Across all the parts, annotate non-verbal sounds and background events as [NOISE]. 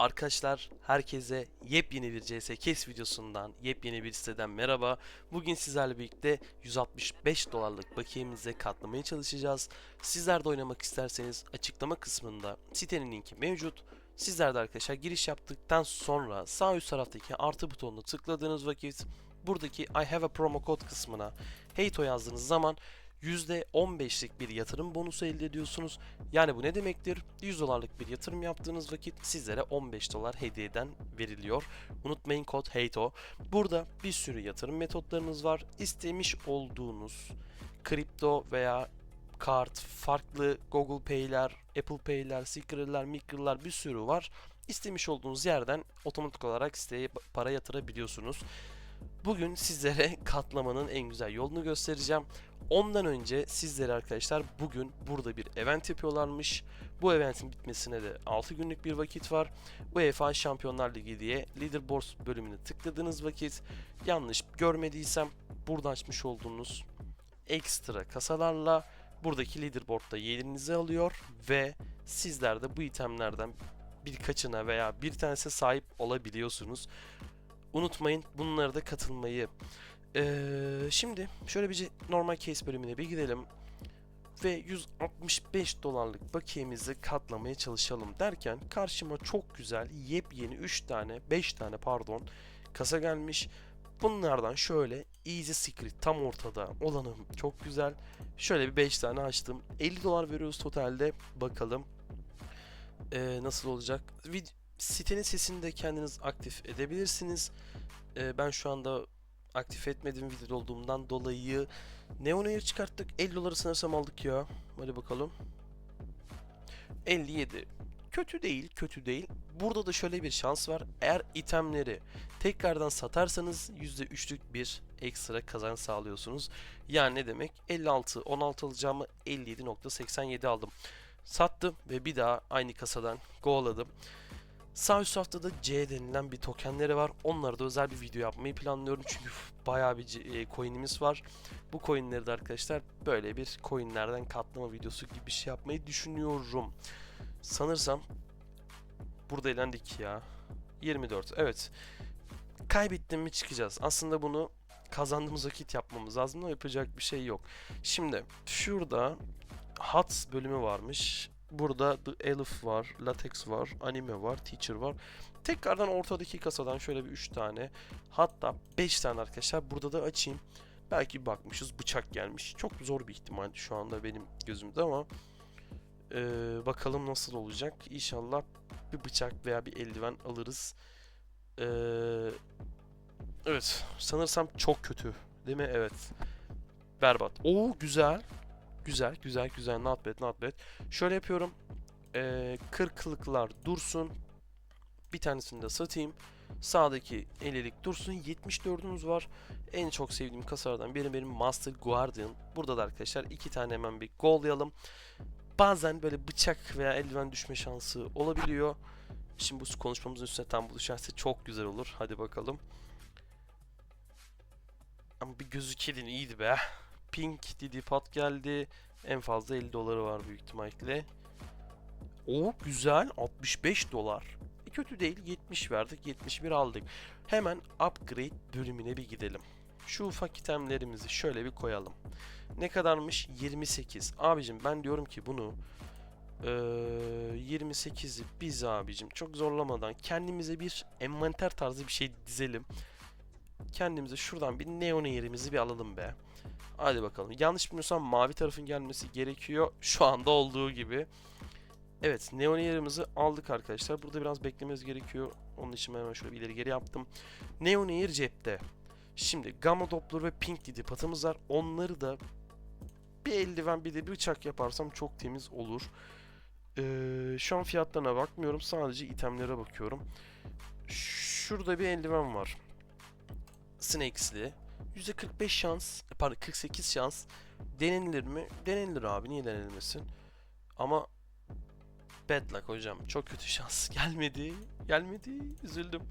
Arkadaşlar herkese yepyeni bir CS Kes videosundan, yepyeni bir siteden merhaba. Bugün sizlerle birlikte 165 dolarlık bakiyemize katlamaya çalışacağız. Sizler de oynamak isterseniz açıklama kısmında sitenin linki mevcut. Sizler de arkadaşlar giriş yaptıktan sonra sağ üst taraftaki artı butonuna tıkladığınız vakit buradaki I have a promo code kısmına HEYTO yazdığınız zaman %15'lik bir yatırım bonusu elde ediyorsunuz. Yani bu ne demektir? 100 dolarlık bir yatırım yaptığınız vakit sizlere 15 dolar hediyeden veriliyor. Unutmayın kod HEYTO. Burada bir sürü yatırım metotlarınız var. İstemiş olduğunuz kripto veya kart, farklı Google Pay'ler, Apple Pay'ler, Secret'ler, Micro'lar bir sürü var. İstemiş olduğunuz yerden otomatik olarak siteye para yatırabiliyorsunuz. Bugün sizlere [LAUGHS] katlamanın en güzel yolunu göstereceğim. Ondan önce sizlere arkadaşlar bugün burada bir event yapıyorlarmış. Bu eventin bitmesine de 6 günlük bir vakit var. UEFA Şampiyonlar Ligi diye Leaderboard bölümüne tıkladığınız vakit yanlış görmediysem burada açmış olduğunuz ekstra kasalarla buradaki leaderboardda yerinizi alıyor ve sizler de bu itemlerden birkaçına veya bir tanesine sahip olabiliyorsunuz. Unutmayın bunlara da katılmayı. Ee, şimdi şöyle bir normal case bölümüne bir gidelim ve 165 dolarlık bakiyemizi katlamaya çalışalım derken karşıma çok güzel yepyeni 3 tane 5 tane pardon kasa gelmiş. Bunlardan şöyle Easy Secret tam ortada olanım çok güzel. Şöyle bir 5 tane açtım. 50 dolar veriyoruz totalde. Bakalım ee, nasıl olacak. Vid- sitenin sesini de kendiniz aktif edebilirsiniz. Ee, ben şu anda aktif etmediğim video olduğumdan dolayı Neon Air çıkarttık. 50 doları sanırsam aldık ya. Hadi bakalım. 57. Kötü değil, kötü değil. Burada da şöyle bir şans var. Eğer itemleri tekrardan satarsanız %3'lük bir ekstra kazanç sağlıyorsunuz. Yani ne demek? 56, 16 alacağımı 57.87 aldım. Sattım ve bir daha aynı kasadan go'ladım. Sağ üst haftada C denilen bir tokenleri var. Onlara da özel bir video yapmayı planlıyorum. Çünkü bayağı bir e, coin'imiz var. Bu coin'leri de arkadaşlar böyle bir coin'lerden katlama videosu gibi bir şey yapmayı düşünüyorum. Sanırsam burada elendik ya. 24. Evet. Kaybettim mi çıkacağız. Aslında bunu kazandığımız vakit yapmamız lazım yapacak bir şey yok. Şimdi şurada HATS bölümü varmış. Burada The Elf var, Latex var, Anime var, Teacher var. Tekrardan ortadaki kasadan şöyle bir 3 tane hatta 5 tane arkadaşlar burada da açayım. Belki bakmışız bıçak gelmiş. Çok zor bir ihtimal şu anda benim gözümde ama eee, bakalım nasıl olacak. İnşallah bir bıçak veya bir eldiven alırız. Eee, evet sanırsam çok kötü değil mi? Evet. Berbat. Oo güzel. Güzel, güzel, güzel. Not bad, not bad. Şöyle yapıyorum. Ee, kırklıklar dursun. Bir tanesini de satayım. Sağdaki 50'lik dursun. 74'ümüz var. En çok sevdiğim kasalardan biri benim Master Guardian. Burada da arkadaşlar iki tane hemen bir gollayalım. Bazen böyle bıçak veya eldiven düşme şansı olabiliyor. Şimdi bu konuşmamızın üstüne tam bu düşerse çok güzel olur. Hadi bakalım. Ama bir gözükeydin iyiydi be. Pink Didi Pat geldi. En fazla 50 doları var büyük ihtimalle. O güzel 65 dolar. E, kötü değil 70 verdik 71 aldık. Hemen upgrade bölümüne bir gidelim. Şu ufak itemlerimizi şöyle bir koyalım. Ne kadarmış? 28. Abicim ben diyorum ki bunu eee 28'i biz abicim çok zorlamadan kendimize bir envanter tarzı bir şey dizelim. Kendimize şuradan bir neon yerimizi bir alalım be. Hadi bakalım. Yanlış bilmiyorsam mavi tarafın gelmesi gerekiyor. Şu anda olduğu gibi. Evet, neon yerimizi aldık arkadaşlar. Burada biraz beklememiz gerekiyor. Onun için hemen şöyle ileri geri yaptım. Neon Air cepte. Şimdi Gamma Doppler ve Pink Didi patımız var. Onları da bir eldiven bir de bir bıçak yaparsam çok temiz olur. Ee, şu an fiyatlarına bakmıyorum. Sadece itemlere bakıyorum. Şurada bir eldiven var. Snakes'li. %45 şans, pardon 48 şans denenilir mi? Denenilir abi niye denenilmesin? Ama bad luck hocam çok kötü [LAUGHS] şans gelmedi gelmedi üzüldüm.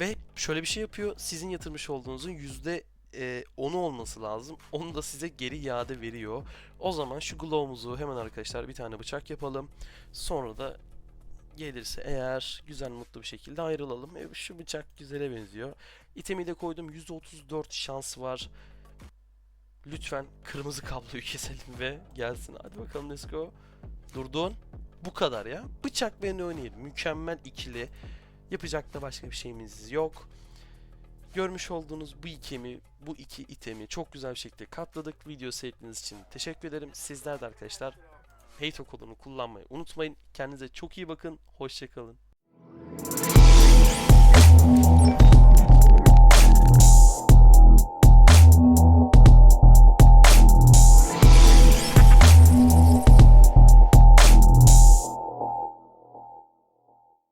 Ve şöyle bir şey yapıyor sizin yatırmış olduğunuzun yüzde e, 10'u olması lazım. Onu da size geri iade veriyor. O zaman şu glow'umuzu hemen arkadaşlar bir tane bıçak yapalım. Sonra da gelirse eğer güzel mutlu bir şekilde ayrılalım. E, şu bıçak güzele benziyor. İtemi de koydum. %34 şans var. Lütfen kırmızı kabloyu [LAUGHS] keselim ve gelsin. Hadi bakalım let's go. Durdun. Bu kadar ya. Bıçak ve Noni. Mükemmel ikili. Yapacak da başka bir şeyimiz yok. Görmüş olduğunuz bu ikemi, bu iki itemi çok güzel bir şekilde katladık. Video seyrettiğiniz için teşekkür ederim. Sizler de arkadaşlar Heyto kodunu kullanmayı unutmayın. Kendinize çok iyi bakın. Hoşçakalın.